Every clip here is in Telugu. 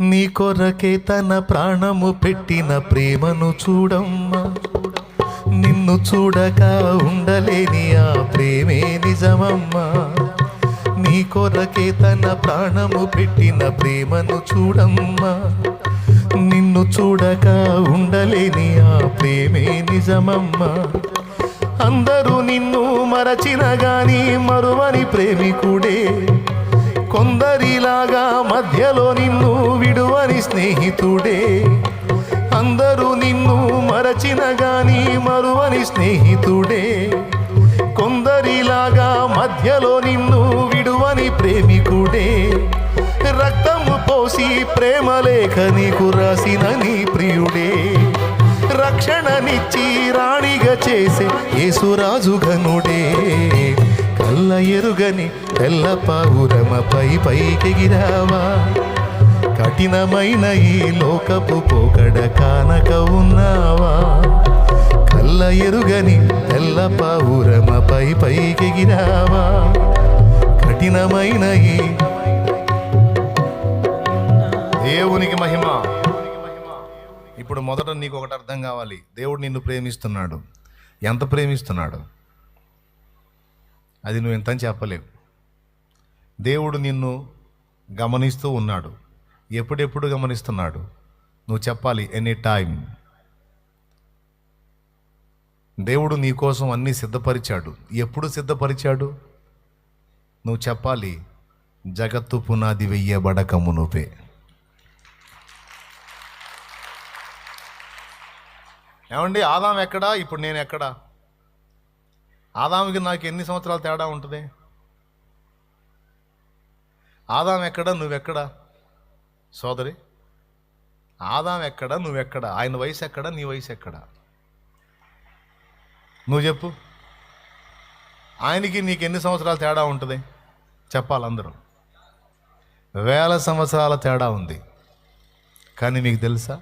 నీ కొరకే తన ప్రాణము పెట్టిన ప్రేమను చూడమ్మా. నిన్ను చూడక ఉండలేని ఆ ప్రేమే నిజమమ్మా. నీ కొరకే తన ప్రాణము పెట్టిన ప్రేమను చూడమ్మా. నిన్ను చూడక ఉండలేని ఆ ప్రేమే నిజమమ్మా. అందరూ నిన్ను మరచిన గాని మరువని ప్రేమికుడే. కొందరిలాగా మధ్యలో నిన్ను విడువని స్నేహితుడే. అందరూ నిన్ను మరచిన గాని మరువని స్నేహితుడే. కొందరిలాగా మధ్యలో నిన్ను విడువని ప్రేమికుడే. రక్తము పోసి ప్రేమలేఖని లేఖ నీకు రాసిన నీ ప్రియుడే. రక్షణనిచ్చి రాణిగా చేసే యేసురాజు గనుడే కళ్ళ ఎరుగని తెల్ల పావురమపై పైకెగిరావా కఠినమైన ఈ లోకపు పోకడ కానక ఉన్నావా? కళ్ళ ఎరుగని తెల్ల పావురమపై పైకెగిరావా కఠినమైన ఈ దేవునికి మహిమ. ఇప్పుడు మొదట నీకు ఒకటి అర్థం కావాలి. దేవుడు నిన్ను ప్రేమిస్తున్నాడు. ఎంత ప్రేమిస్తున్నాడు? అది నువ్వు ఎంత చెప్పలేవు. దేవుడు నిన్ను గమనిస్తూ ఉన్నాడు. ఎప్పుడెప్పుడు గమనిస్తున్నాడు? నువ్వు చెప్పాలి ఎనీ టైం దేవుడు నీ కోసం అన్నీ సిద్ధపరిచాడు. ఎప్పుడు సిద్ధపరిచాడు? నువ్వు చెప్పాలి జగత్తు పునాది వెయ్యబడకము నువ్వే. ఏమండి ఆదాం ఎక్కడా? ఇప్పుడు నేను ఎక్కడా? ఆదాముకి నాకు ఎన్ని సంవత్సరాల తేడా ఉంటుంది? ఆదాం ఎక్కడ నువ్వెక్కడ? సోదరి ఆదాం ఎక్కడ నువ్వెక్కడ? ఆయన వయసు ఎక్కడ నీ వయసు ఎక్కడ? నువ్వు చెప్పు. ఆయనకి నీకు ఎన్ని సంవత్సరాల తేడా ఉంటుంది? చెప్పాలందరూ. వేల సంవత్సరాల తేడా ఉంది. కానీ మీకు తెలుసా?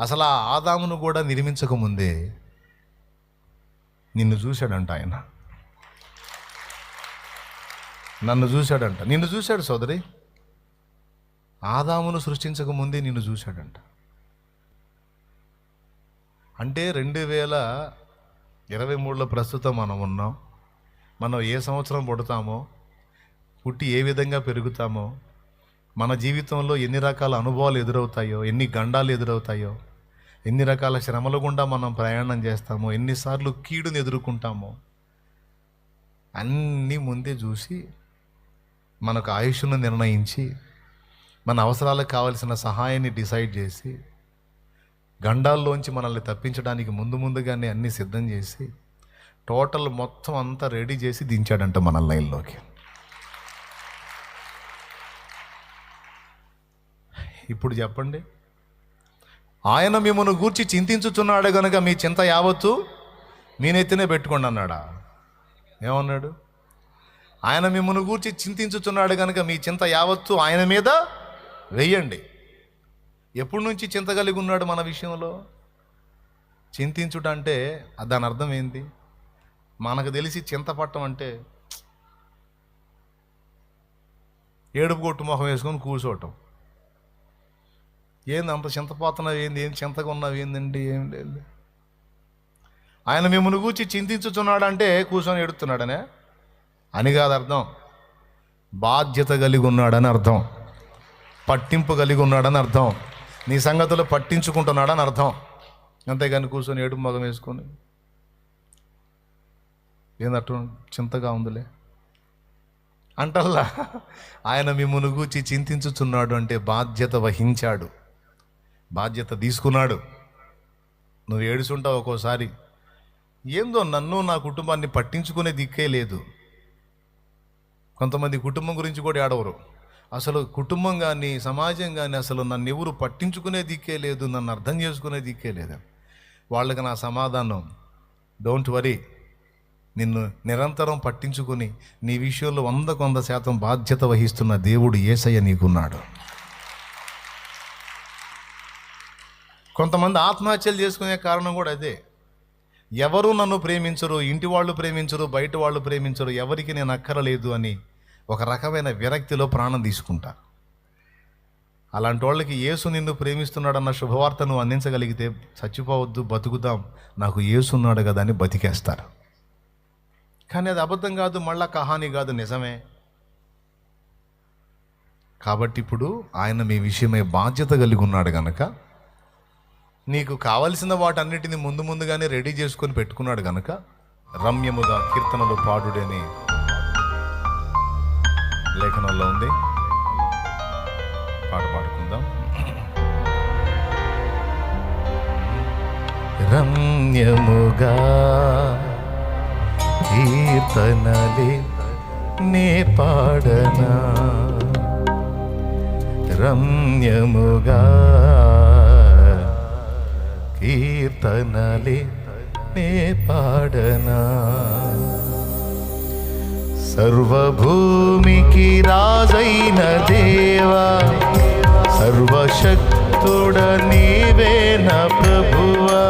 అసలు ఆ ఆదామును కూడా నిర్మించకముందే నిన్ను చూశాడంట ఆయన. నన్ను చూశాడంట. నిన్ను చూశాడు సోదరి. ఆదామును సృష్టించక ముందే నిన్ను చూశాడంట. అంటే రెండు వేల ఇరవై మూడులో ప్రస్తుతం మనం ఉన్నాం. మనం ఏ సంవత్సరం పుడతామో పుట్టి ఏ విధంగా పెరుగుతామో మన జీవితంలో ఎన్ని రకాల అనుభవాలు ఎదురవుతాయో ఎన్ని గండాలు ఎదురవుతాయో ఎన్ని రకాల శ్రమల గుండా మనం ప్రయాణం చేస్తామో ఎన్నిసార్లు కీడుని ఎదుర్కొంటామో అన్నీ ముందే చూసి మనకు ఆయుష్ను నిర్ణయించి మన అవసరాలకు కావలసిన సహాయాన్ని డిసైడ్ చేసి గండాల్లోంచి మనల్ని తప్పించడానికి ముందు ముందుగానే అన్నీ సిద్ధం చేసి టోటల్ మొత్తం అంతా రెడీ చేసి దించాడంట మన లైన్లోకి. ఇప్పుడు చెప్పండి. ఆయన మిమ్మల్ని గూర్చి చింతించుచున్నాడు కనుక మీ చింత యావత్తు మీ నెత్తినే పెట్టుకోండి అన్నాడా? ఏమన్నాడు? ఆయన మిమ్మల్ని గూర్చి చింతించుచున్నాడు కనుక మీ చింత యావత్తు ఆయన మీద వెయ్యండి ఎప్పటి నుంచి చింత కలిగి ఉన్నాడు మన విషయంలో? చింతించుట అంటే దాని అర్థం ఏంది? మనకు తెలిసి చింతపట్టం అంటే ఏడుపు కొట్టు మొహం వేసుకొని కూర్చోవటం. ఏంది అంత చింతపోతున్నావు ఏంది? ఏం చింతగా ఉన్నావు? ఏందండి? ఏం లేదు ఆయన మిమ్మల్ని కూర్చి చింతించుచున్నాడంటే కూర్చొని ఎడుతున్నాడనే అని కాదు అర్థం. బాధ్యత కలిగి ఉన్నాడని అర్థం. పట్టింపు కలిగి ఉన్నాడని అర్థం. నీ సంగతులు పట్టించుకుంటున్నాడని అర్థం. అంతేగాని కూర్చొని ఏడు మగం వేసుకొని. ఏందట్టు చింతగా ఉందిలే? అంటల్లా ఆయన మిమ్మల్ని గూర్చి చింతించుచున్నాడు అంటే బాధ్యత వహించాడు. బాధ్యత తీసుకున్నాడు. నువ్వు ఏడుచుంటావు ఒక్కోసారి. ఏందో నన్ను నా కుటుంబాన్ని పట్టించుకునే దిక్కే లేదు. కొంతమంది కుటుంబం గురించి కూడా ఏడవరు. అసలు కుటుంబం కానీ సమాజం కానీ అసలు నన్ను ఎవరు పట్టించుకునే దిక్కే లేదు నన్ను అర్థం చేసుకునే దిక్కే లేదు. వాళ్ళకి నా సమాధానం డోంట్ వరీ నిన్ను నిరంతరం పట్టించుకుని నీ విషయంలో వందకు వంద శాతం బాధ్యత వహిస్తున్న దేవుడు ఏసయ్య నీకున్నాడు. కొంతమంది ఆత్మహత్యలు చేసుకునే కారణం కూడా అదే. ఎవరు నన్ను ప్రేమించరు ఇంటి వాళ్ళు ప్రేమించరు బయట వాళ్ళు ప్రేమించరు ఎవరికి నేను అక్కరలేదు అని ఒక రకమైన విరక్తిలో ప్రాణం తీసుకుంటా. అలాంటి వాళ్ళకి యేసు నిన్ను ప్రేమిస్తున్నాడన్న శుభవార్తను అందించగలిగితే చచ్చిపోవద్దు బతుకుదాం నాకు యేసున్నాడు కదా అని బతికేస్తారు. కానీ అది అబద్ధం కాదు మళ్ళా కహాని కాదు నిజమే. కాబట్టి ఇప్పుడు ఆయన మీ విషయమై బాధ్యత కలిగి ఉన్నాడు కనుక నీకు కావలసిన వాటన్నిటిని ముందు ముందుగానే రెడీ చేసుకొని పెట్టుకున్నాడు గనక రమ్యముగా కీర్తనలు పాడుడని లేఖనంలో ఉంది. పాట పాడుకుందాం. రమ్యముగా కీర్తనలే నే పాడనా? రమ్యముగా కీర్తనలే నే పాడనా? సర్వభూమికి రాజైన దేవా సర్వశక్తుడ నీవేన ప్రభువా.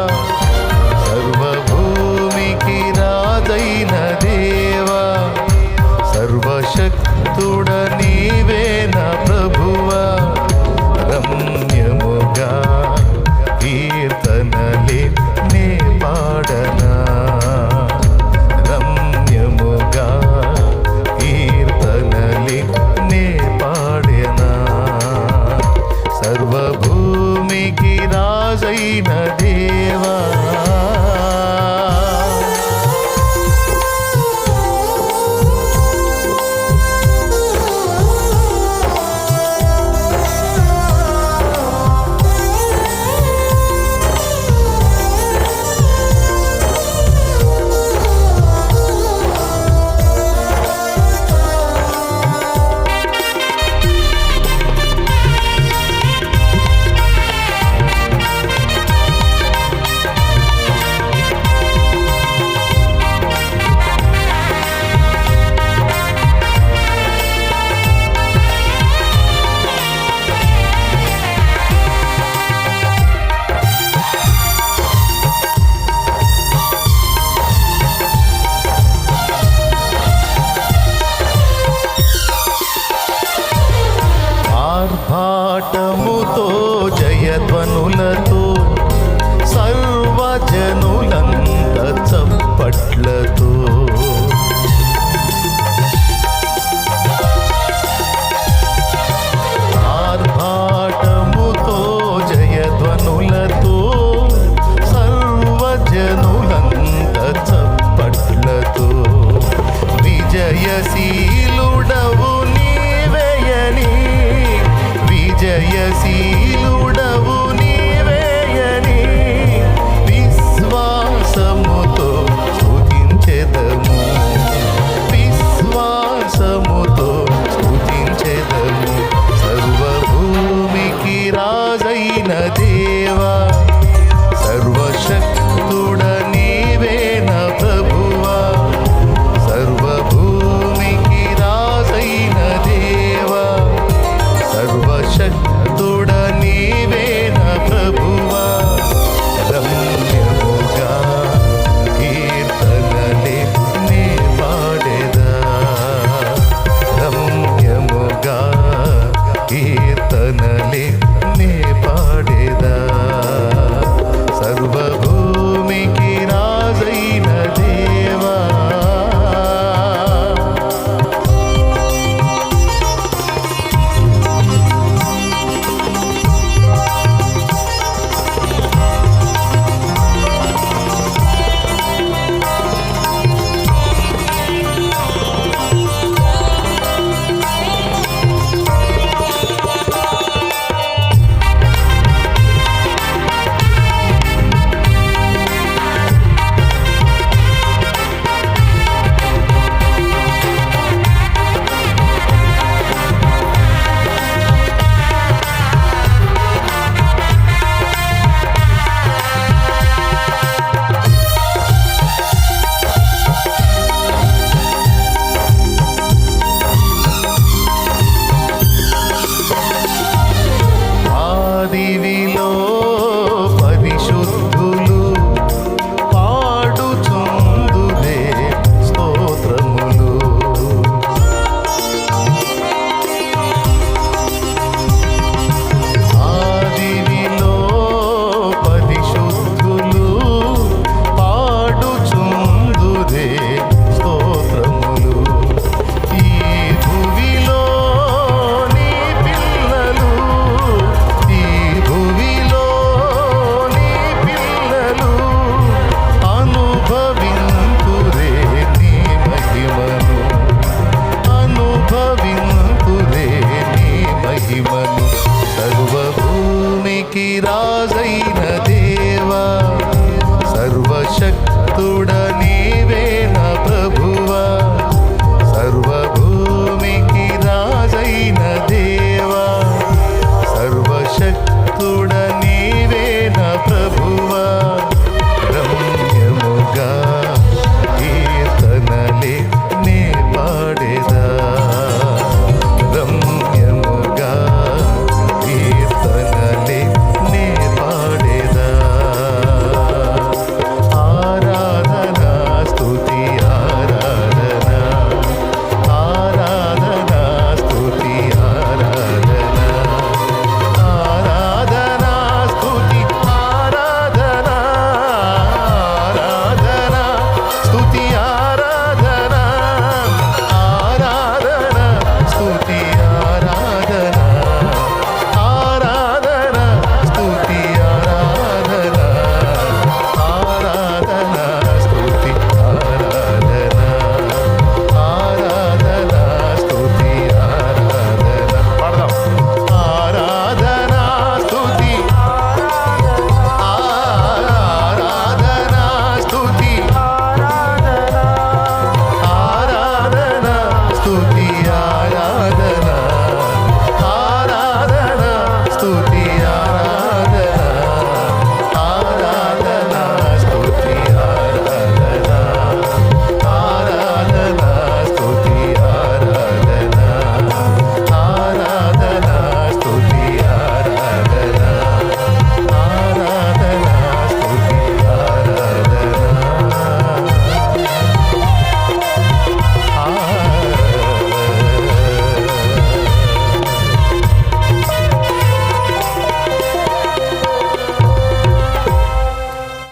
దేవా